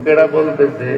লোকেরা বলতেছে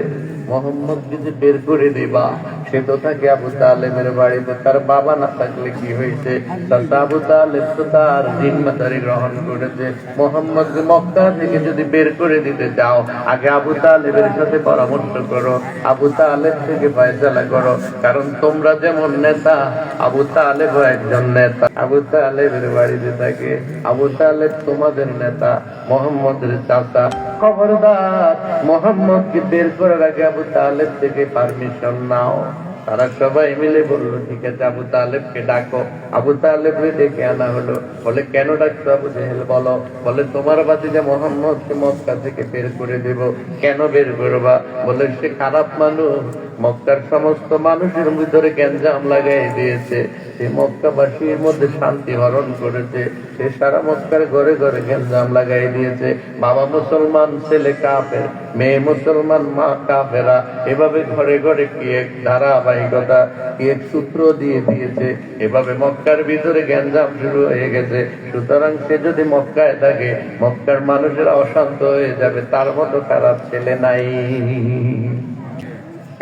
মোহাম্মদ যদি বের করে দিবা। সে থাকে আবু তালেমের বাড়িতে। তার বাবা না থাকলে কি হয়েছে তার আবু তালেব তো তার জিম্মাদারি গ্রহণ করেছে। মোহাম্মদ মক্কা থেকে যদি বের করে দিতে চাও, আগে আবু তালেবের সাথে পরামর্শ করো। আবু তালেব থেকে ফয়সালা করো। কারণ তোমরা যেমন নেতা, আবু তালেব একজন নেতা। আবু তালেবের বাড়িতে থাকে। আবু তালেব তোমাদের নেতা, মোহাম্মদের চাচা। খবরদার, মোহাম্মদকে বের করার আগে আবু তালেব থেকে পারমিশন নাও। তারা সবাই মিলে বলল, ঠিক আছে, আবু তালেবকে ডাকো। আবু তালেবকে ডেকে আনা হলো বলে, কেন ডাকছো আবু জেহেল? বলো। বলে, তোমার বাতি যে মোহাম্মদকে মক্কা থেকে বের করে দেব, কেন বের করবা? বলে, সে খারাপ মানুষ। মক্কার সমস্ত মানুষের ভিতরে গ্যাঞ্জাম লাগাই দিয়েছে। সে মক্কাবাসীর মধ্যে শান্তি হরণ করেছে। সে সারা মক্কার ঘরে ঘরে গ্যাঞ্জাম লাগাই দিয়েছে। বাবা মুসলমান, ছেলে কাপের মেয়ে মুসলমান, মা কাপেরা এভাবে ঘরে ঘরে কি এক ধারাবাহিকতা এর সূত্র দিয়ে দিয়েছে। এভাবে মক্কার ভিতরে গ্যাঞ্জাম শুরু হয়ে গেছে। সুতরাং সে যদি মক্কায় থাকে, মক্কার মানুষেরা অশান্ত হয়ে যাবে, তার মতো খারাপ ছেলে নাই।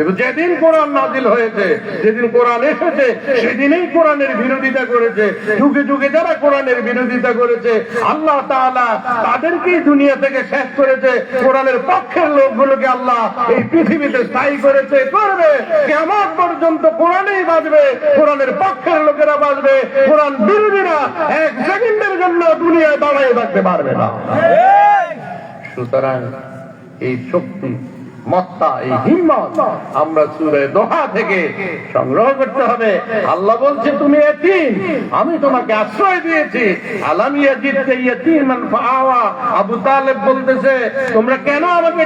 কিন্তু যেদিন কোরআন নাজিল হয়েছে, যেদিন কোরআন এসেছে, সেদিনই কোরআনের বিরোধিতা করেছে। যুগে যুগে যারা কোরআনের বিরোধিতা করেছে, আল্লাহ তাআলা তাদেরকেই দুনিয়া থেকে শেষ করেছে। কোরআনের পক্ষের লোকগুলোকে আল্লাহ এই পৃথিবীতে স্থায়ী করেছে, করবে। কেমন পর্যন্ত কোরআনেই বাঁচবে, কোরআনের পক্ষের লোকেরা বাঁচবে, কোরআন বিরোধীরা এক সেকেন্ডের জন্য দুনিয়ায় দাঁড়িয়ে থাকতে পারবে না। সুতরাং এই শক্তি আমরা সুরে দোহা থেকে সংগ্রহ করতে হবে। আল্লাহ বলছে, তুমি আমি তোমাকে আশ্রয় দিয়েছি। আবু তালেব বলতেছে, তোমরা কেন আমাকে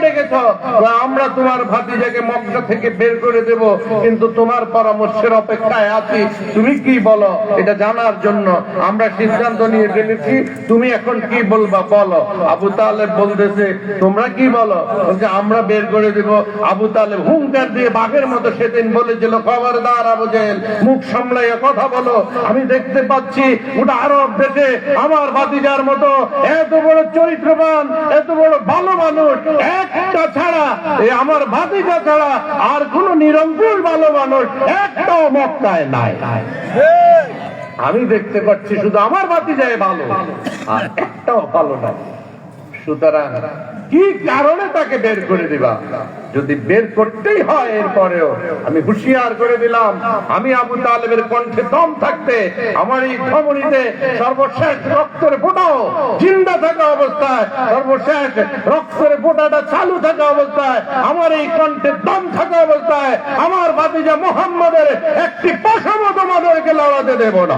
আমরা তোমার ভাতিজাকে মক্কা থেকে বের করে দেব। কিন্তু তোমার পরামর্শের অপেক্ষায় আছি। তুমি কি বলো? এটা জানার জন্য আমরা সিদ্ধান্ত নিয়ে ফেলেছি। তুমি এখন কি বলবা বলো? আবু তালেব বলতেছে, তোমরা কি বলো? আমরা বের করে দেব আবু তালেব হুঙ্কার দিয়ে বাঘের মতো সেদিন বলেছিল খবরদার আবু জেল মুখ সামলাইয়া কথা বলো। আমি দেখতে পাচ্ছি ওটা আরব দেশে আমার ভাতিজার মতো এত বড় চরিত্রবান এত বড় ভালো মানুষ একটা ছাড়া এই আমার ভাতিজা ছাড়া আর কোন নিরঙ্কুশ ভালো মানুষ একটাও মক্কায় নাই। আমি দেখতে পাচ্ছি শুধু আমার বাতি যায় ভালো আর একটাও ভালো নাই। সুতরাং কি কারণে তাকে বের করে দিবা? যদি বের করতেই হয় এরপরেও, আমি হুঁশিয়ার করে দিলাম, আমি আবু তালেবের কণ্ঠে দম থাকতে, আমার এই ধমনীতে সর্বশেষ রক্তের ফোটাও জিন্দা থাকা অবস্থায়, সর্বশেষ রক্তের ফোটাটা চালু থাকা অবস্থায়, আমার এই কণ্ঠে দম থাকা অবস্থায়, আমার ভাতিজা মোহাম্মদের একটি পশমও তোমাদেরকে লড়াতে দেব না।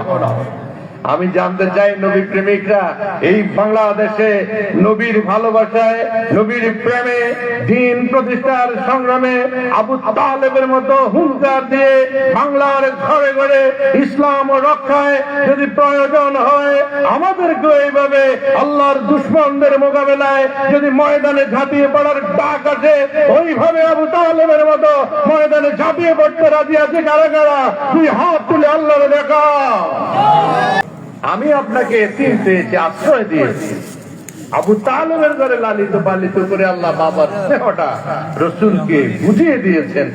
আমি জানতে চাই নবী প্রেমিকরা, এই বাংলাদেশে নবীর ভালোবাসায়, নবীর প্রেমে, দিন প্রতিষ্ঠার সংগ্রামে আবু তালেবের মতো হুঙ্কার দিয়ে বাংলার ঘরে ঘরে ইসলাম রক্ষায় যদি প্রয়োজন হয় আমাদেরকে এইভাবে আল্লাহর দুশ্মনদের মোকাবেলায় যদি ময়দানে ঝাঁপিয়ে পড়ার ডাক আছে ওইভাবে আবু তালেবের মতো ময়দানে ঝাঁপিয়ে পড়তে রাজি আছে কারা কারা? তুই হাত তুলে আল্লাহর দেখা আমি আপনাকে আশ্রয় দিয়েছি। আবু তালেবের ঘরে লালিত পালিত করে আল্লাহ বাবার স্নেহটা রসুলকে বুঝিয়ে দিয়েছেন।